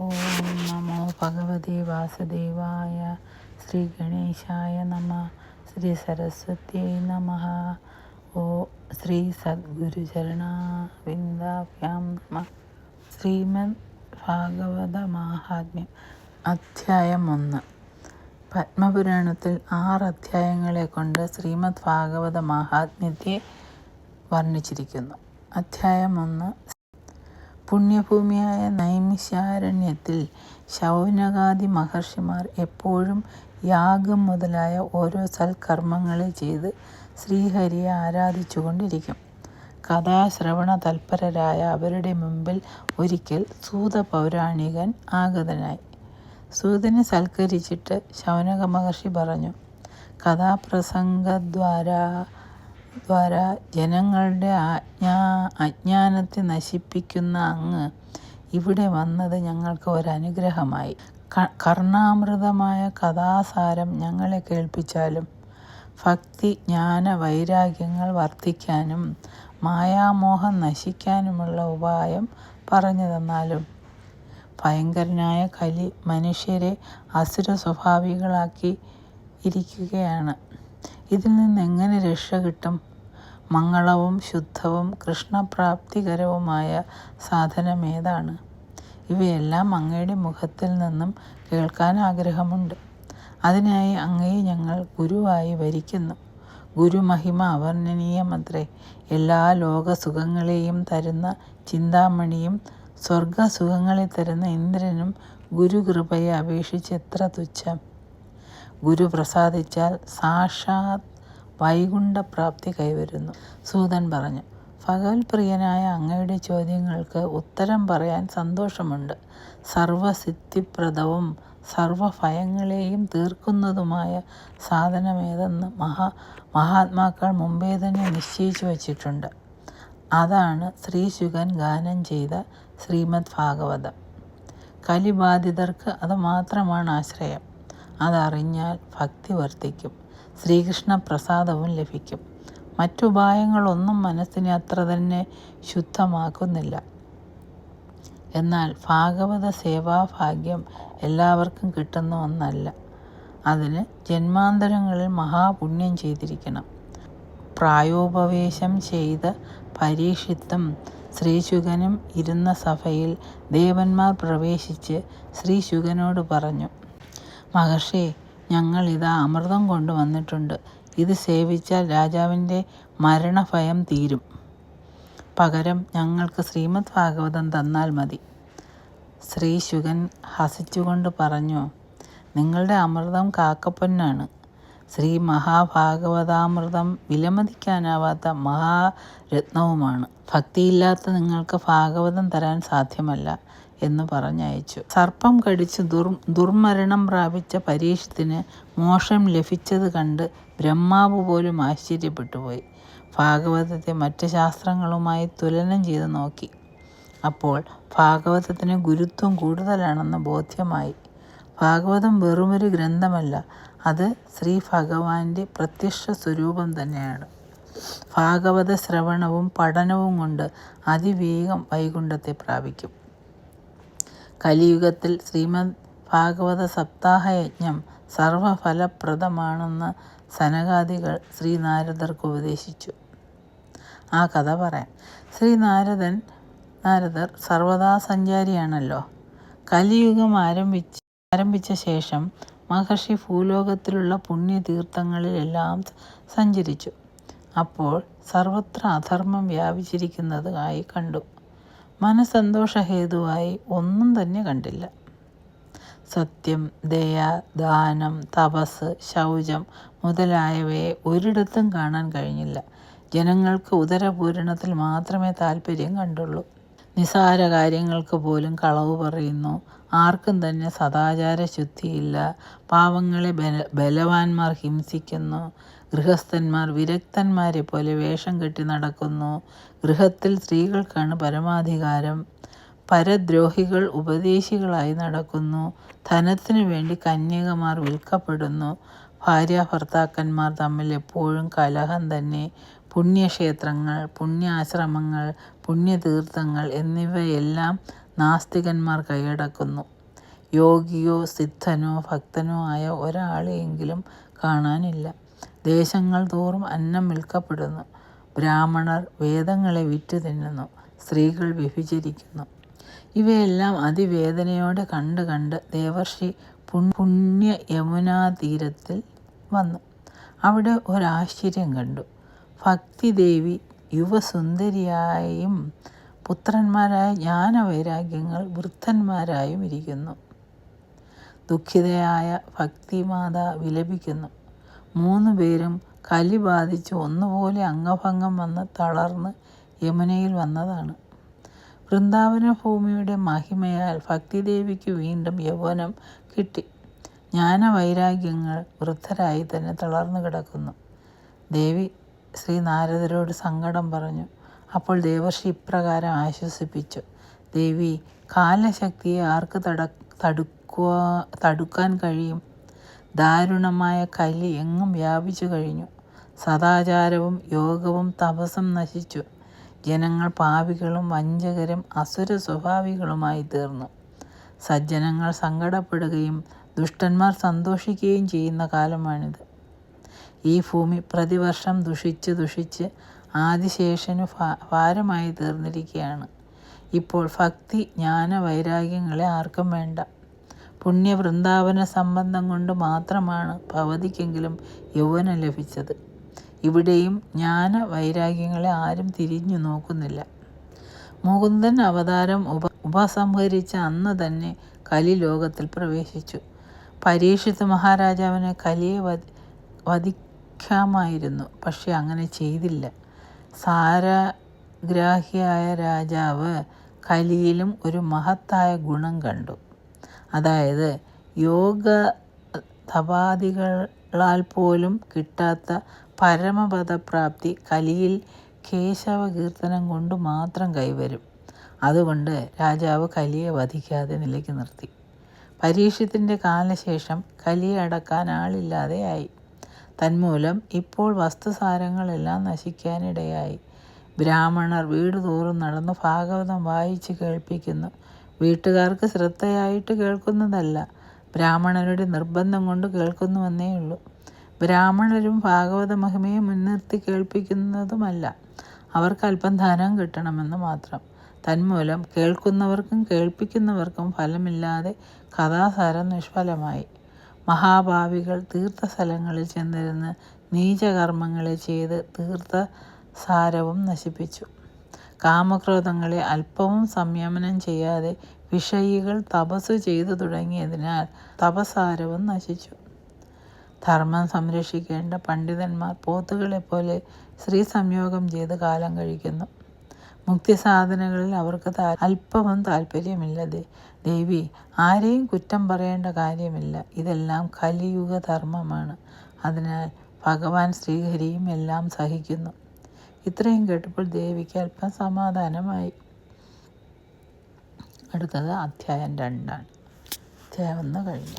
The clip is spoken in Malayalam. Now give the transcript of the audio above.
ഓം നമോ ഭഗവതി വാസുദേവായ ശ്രീ ഗണേശായ നമ. ശ്രീ സരസ്വത്യൈ നമ. ഓ ശ്രീ സദ്ഗുരുചരണാവിന്ദാഭ്യാം നമ. ശ്രീമദ് ഭാഗവത മാഹാത്മ്യം അധ്യായം ഒന്ന്. പത്മപുരാണത്തിൽ ആറ് അധ്യായങ്ങളെ കൊണ്ട് ശ്രീമദ് ഭാഗവത മാഹാത്മ്യത്തെ വർണിച്ചിരിക്കുന്നു. അധ്യായം ഒന്ന് പുണ്യഭൂമിയായ നൈമിശാരണ്യത്തിൽ ശൗനകാദി മഹർഷിമാർ എപ്പോഴും യാഗം മുതലായ ഓരോ സൽക്കർമ്മങ്ങളെ ചെയ്ത് ശ്രീഹരിയെ ആരാധിച്ചുകൊണ്ടിരിക്കും. കഥാശ്രവണ തൽപരരായ അവരുടെ മുമ്പിൽ ഒരിക്കൽ സൂത പൗരാണികൻ ആഗതനായി. സൂതനെ സൽക്കരിച്ചിട്ട് ശൗനക മഹർഷി പറഞ്ഞു കഥാപ്രസംഗദ്വാരാ ദ്വാര ജനങ്ങളുടെ ആജ്ഞാ അജ്ഞാനത്തെ നശിപ്പിക്കുന്ന അങ്ങ് ഇവിടെ വന്നത് ഞങ്ങൾക്ക് ഒരനുഗ്രഹമായി. കർണാമൃതമായ കഥാസാരം ഞങ്ങളെ കേൾപ്പിച്ചാലും ഭക്തി ജ്ഞാന വൈരാഗ്യങ്ങൾ വർദ്ധിക്കാനും മായാമോഹം നശിക്കാനുമുള്ള ഉപായം പറഞ്ഞു തന്നാലും ഭയങ്കരനായ കലി മനുഷ്യരെ അസുര സ്വഭാവികളാക്കി ഇരിക്കുകയാണ്. ഇതിൽ നിന്ന് എങ്ങനെ രക്ഷ കിട്ടും? മംഗളവും ശുദ്ധവും കൃഷ്ണപ്രാപ്തികരവുമായ സാധനം ഏതാണ് ഇവയെല്ലാം അങ്ങയുടെ മുഖത്തിൽ നിന്നും കേൾക്കാൻ ആഗ്രഹമുണ്ട്. അതിനായി അങ്ങയെ ഞങ്ങൾ ഗുരുവായി വരിക്കുന്നു. ഗുരുമഹിമ അവർണനീയമത്രേ. എല്ലാ ലോകസുഖങ്ങളെയും തരുന്ന ചിന്താമണിയും സ്വർഗസുഖങ്ങളെ തരുന്ന ഇന്ദ്രനും ഗുരുകൃപയെ അപേക്ഷിച്ച് എത്ര തുച്ഛം? ഗുരു പ്രസാദിച്ചാൽ സാക്ഷാത് വൈകുണ്ഠപ്രാപ്തി കൈവരുന്നു. സൂതൻ പറഞ്ഞു ഭഗവത്പ്രിയനായ അങ്ങയുടെ ചോദ്യങ്ങൾക്ക് ഉത്തരം പറയാൻ സന്തോഷമുണ്ട്. സർവസിദ്ധിപ്രദവും സർവഭയങ്ങളെയും തീർക്കുന്നതുമായ സാധനമേതെന്ന് മഹാ മഹാത്മാക്കൾ മുമ്പേ തന്നെ നിശ്ചയിച്ചു വച്ചിട്ടുണ്ട്. അതാണ് ശ്രീശുഗൻ ഗാനം ചെയ്ത ശ്രീമദ് ഭാഗവതം. കലിബാധിതർക്ക് അത് മാത്രമാണ് ആശ്രയം. അതറിഞ്ഞാൽ ഭക്തി വർദ്ധിക്കും. ശ്രീകൃഷ്ണ പ്രസാദവും ലഭിക്കും മറ്റുപായങ്ങളൊന്നും മനസ്സിനെ അത്ര തന്നെ ശുദ്ധമാക്കുന്നില്ല. എന്നാൽ ഭാഗവത സേവാഭാഗ്യം എല്ലാവർക്കും കിട്ടുന്ന ഒന്നല്ല. അതിന് ജന്മാന്തരങ്ങളിൽ മഹാപുണ്യം ചെയ്തിരിക്കണം. പ്രായോപവേശം ചെയ്ത പരീക്ഷിത്തും ശ്രീശുഖനും ഇരുന്ന സഭയിൽ ദേവന്മാർ പ്രവേശിച്ച് ശ്രീശുഖനോട് പറഞ്ഞു മഹർഷി ഞങ്ങൾ ഇതാ അമൃതം കൊണ്ടുവന്നിട്ടുണ്ട് ഇത് സേവിച്ചാൽ രാജാവിന്റെ മരണഭയം തീരും. പകരം ഞങ്ങൾക്ക് ശ്രീമദ് ഭാഗവതം തന്നാൽ മതി. ശ്രീ ശുഗൻ ഹസിച്ചുകൊണ്ട് പറഞ്ഞു നിങ്ങളുടെ അമൃതം കാക്കപ്പൊന്നാണ്. ശ്രീ മഹാഭാഗവതാമൃതം വിലമതിക്കാനാവാത്ത മഹാരത്നവുമാണ്. ഭക്തിയില്ലാത്ത നിങ്ങൾക്ക് ഭാഗവതം തരാൻ സാധ്യമല്ല എന്ന് പറഞ്ഞയച്ചു. സർപ്പം കടിച്ച് ദുർ ദുർമരണം പ്രാപിച്ച പരീക്ഷത്തിന് മോഷം ലഭിച്ചത് കണ്ട് ബ്രഹ്മാവ് പോലും ആശ്ചര്യപ്പെട്ടുപോയി. ഭാഗവതത്തെ മറ്റ് ശാസ്ത്രങ്ങളുമായി തുലനം ചെയ്ത് നോക്കി. അപ്പോൾ ഭാഗവതത്തിന് ഗുരുത്വം കൂടുതലാണെന്ന് ബോധ്യമായി. ഭാഗവതം വെറുമൊരു ഗ്രന്ഥമല്ല. അത് ശ്രീ ഭഗവാന്റെ പ്രത്യക്ഷ സ്വരൂപം തന്നെയാണ്. ഭാഗവത ശ്രവണവും പഠനവും കൊണ്ട് അതിവേഗം വൈകുണ്ഠത്തെ പ്രാപിക്കും. കലിയുഗത്തിൽ ശ്രീമദ് ഭാഗവത സപ്താഹ സപ്താഹയജ്ഞം സർവഫലപ്രദമാണെന്ന് സനകാദികൾ ശ്രീനാരദർക്ക് ഉപദേശിച്ചു. ആ കഥ പറയാം. ശ്രീനാരദൻ നാരദർ സർവദാ സഞ്ചാരിയാണല്ലോ കലിയുഗം ആരംഭിച്ച് ആരംഭിച്ച ശേഷം മഹർഷി ഭൂലോകത്തിലുള്ള പുണ്യതീർത്ഥങ്ങളിലെല്ലാം സഞ്ചരിച്ചു. അപ്പോൾ സർവത്ര അധർമ്മം വ്യാപിച്ചിരിക്കുന്നത് ആയി കണ്ടു. മനസന്തോഷഹേതുവായി ഒന്നും തന്നെ കണ്ടില്ല. സത്യം ദയ ദാനം തപസ് ശൗചം മുതലായവയെ ഒരിടത്തും കാണാൻ കഴിഞ്ഞില്ല. ജനങ്ങൾക്ക് ഉദരപൂരണത്തിൽ മാത്രമേ താല്പര്യം കണ്ടുള്ളൂ. നിസാര കാര്യങ്ങൾക്ക് പോലും കളവ് പറയുന്നു. ആർക്കും തന്നെ സദാചാര ശുദ്ധിയില്ല. പാവങ്ങളെ ബല ബലവാന്മാർ ഹിംസിക്കുന്നു. ഗൃഹസ്ഥന്മാർ വിരക്തന്മാരെ പോലെ വേഷം കെട്ടി നടക്കുന്നു. ഗൃഹത്തിൽ സ്ത്രീകൾക്കാണ് പരമാധികാരം. പരദ്രോഹികൾ ഉപദേശികളായി നടക്കുന്നു. ധനത്തിനു വേണ്ടി കന്യകമാർ വിൽക്കപ്പെടുന്നു. ഭാര്യ ഭർത്താക്കന്മാർ തമ്മിൽ എപ്പോഴും കലഹം തന്നെ. പുണ്യക്ഷേത്രങ്ങൾ പുണ്യാശ്രമങ്ങൾ പുണ്യതീർത്ഥങ്ങൾ എന്നിവയെല്ലാം നാസ്തികന്മാർ കൈയടക്കുന്നു. യോഗിയോ സിദ്ധനോ ഭക്തനോ ആയ ഒരാളെയെങ്കിലും കാണാനില്ല. ദേശങ്ങൾ തോറും അന്നം വിൽക്കപ്പെടുന്നു. ബ്രാഹ്മണർ വേദങ്ങളെ വിറ്റു തിന്നുന്നു. സ്ത്രീകൾ വ്യഭിചരിക്കുന്നു. ഇവയെല്ലാം അതിവേദനയോടെ കണ്ട് കണ്ട് ദേവർഷി പുണ്യ യമുനാതീരത്തിൽ വന്നു. അവിടെ ഒരാശ്ചര്യം കണ്ടു. ഭക്തിദേവി യുവസുന്ദരിയായും പുത്രന്മാരായ ജ്ഞാനവൈരാഗ്യങ്ങൾ വൃദ്ധന്മാരായും ഇരിക്കുന്നു. ദുഃഖിതയായ ഭക്തിമാത വിലപിക്കുന്നു. മൂന്നു പേരും കലി ബാധിച്ച് ഒന്നുപോലെ അംഗഭംഗം വന്ന് തളർന്ന് യമുനയിൽ വന്നതാണ്. വൃന്ദാവന ഭൂമിയുടെ മഹിമയാൽ ഭക്തിദേവിക്ക് വീണ്ടും യൗവനം കിട്ടി. ജ്ഞാനവൈരാഗ്യങ്ങൾ വൃദ്ധരായി തന്നെ തളർന്നു കിടക്കുന്നു. ദേവി ശ്രീ നാരദരോട് സങ്കടം പറഞ്ഞു. അപ്പോൾ ദേവർഷി ഇപ്രകാരം ആശ്വസിപ്പിച്ചു. ദേവി കാലശക്തിയെ ആർക്ക് തട തടുക്കുക തടുക്കാൻ കഴിയും? ദാരുണമായ കലി എങ്ങും വ്യാപിച്ചു കഴിഞ്ഞു. സദാചാരവും യോഗവും തപസം നശിച്ചു. ജനങ്ങൾ പാവികളും വഞ്ചകരും അസുര സ്വഭാവികളുമായി തീർന്നു. സജ്ജനങ്ങൾ സങ്കടപ്പെടുകയും ദുഷ്ടന്മാർ സന്തോഷിക്കുകയും ചെയ്യുന്ന കാലമാണിത്. ഈ ഭൂമി പ്രതിവർഷം ദുഷിച്ച് ദുഷിച്ച് ആദിശേഷന് ഭാരമായി തീർന്നിരിക്കുകയാണ്. ഇപ്പോൾ ഭക്തി ജ്ഞാന വൈരാഗ്യങ്ങളെ ആർക്കും വേണ്ട. പുണ്യവൃന്ദാവന സംബന്ധം കൊണ്ട് മാത്രമാണ് ഭവതിക്കെങ്കിലും യൗവനം ലഭിച്ചത്. ഇവിടെയും ജ്ഞാന വൈരാഗ്യങ്ങളെ ആരും തിരിഞ്ഞു നോക്കുന്നില്ല. മുകുന്ദൻ അവതാരം ഉപ ഉപസംഹരിച്ച അന്ന് തന്നെ കലി ലോകത്തിൽ പ്രവേശിച്ചു. പരീക്ഷിത് മഹാരാജാവിനെ കലിയെ വധ വധിക്കാമായിരുന്നു പക്ഷെ അങ്ങനെ ചെയ്തില്ല. സാരഗ്രാഹിയായ രാജാവ് കലിയിലും ഒരു മഹത്തായ ഗുണം കണ്ടു. അതായത് യോഗ തപാദികളാൽ പോലും കിട്ടാത്ത പരമപദപ്രാപ്തി കലിയിൽ കേശവ കീർത്തനം കൊണ്ട് മാത്രം കൈവരും. അതുകൊണ്ട് രാജാവ് കലിയെ വധിക്കാതെ നിലയ്ക്ക് നിർത്തി. പരീക്ഷത്തിന്റെ കാലശേഷം കലിയെ അടക്കാൻ ആളില്ലാതെയായി തന്മൂലം ഇപ്പോൾ വസ്തുസാരങ്ങളെല്ലാം നശിക്കാനിടയായി. ബ്രാഹ്മണർ വീട് തോറും നടന്ന് ഭാഗവതം വായിച്ച് കേൾപ്പിക്കുന്നു. വീട്ടുകാർക്ക് ശ്രദ്ധയായിട്ട് കേൾക്കുന്നതല്ല ബ്രാഹ്മണരുടെ നിർബന്ധം കൊണ്ട് കേൾക്കുന്നുവെന്നേ ഉള്ളൂ. ബ്രാഹ്മണരും ഭാഗവത മഹിമയെ മുൻനിർത്തി കേൾപ്പിക്കുന്നതുമല്ല അവർക്ക് അല്പം ധനം കിട്ടണമെന്ന് മാത്രം. തന്മൂലം കേൾക്കുന്നവർക്കും കേൾപ്പിക്കുന്നവർക്കും ഫലമില്ലാതെ കഥാസാരം നിഷ്ഫലമായി. മഹാഭാവികൾ തീർത്ഥസ്ഥലങ്ങളിൽ ചെന്നിരുന്ന് നീചകർമ്മങ്ങളെ ചെയ്ത് തീർത്ഥസാരവും നശിപ്പിച്ചു. കാമക്രോധങ്ങളെ അല്പവും സംയമനം ചെയ്യാതെ വിഷയികൾ തപസ് ചെയ്തു തുടങ്ങിയതിനാൽ തപസാരവും നശിച്ചു. ധർമ്മം സംരക്ഷിക്കേണ്ട പണ്ഡിതന്മാർ പോത്തുകളെപ്പോലെ സ്ത്രീ സംയോഗം ചെയ്ത് കാലം കഴിക്കുന്നു. മുക്തിസാധനകളിൽ അവർക്ക് അല്പവും താല്പര്യമില്ലതേ. ദേവി ആരെയും കുറ്റം പറയേണ്ട കാര്യമില്ല. ഇതെല്ലാം കലിയുഗ ധർമ്മമാണ്. അതിനാൽ ഭഗവാൻ ശ്രീഹരിയും എല്ലാം സഹിക്കുന്നു. ഇത്രയും കേട്ടപ്പോൾ ദേവിക്ക് അല്പം സമാധാനമായി. അടുത്തത് അധ്യായം രണ്ടാണ്. അധ്യായം ഒന്ന് കഴിഞ്ഞു.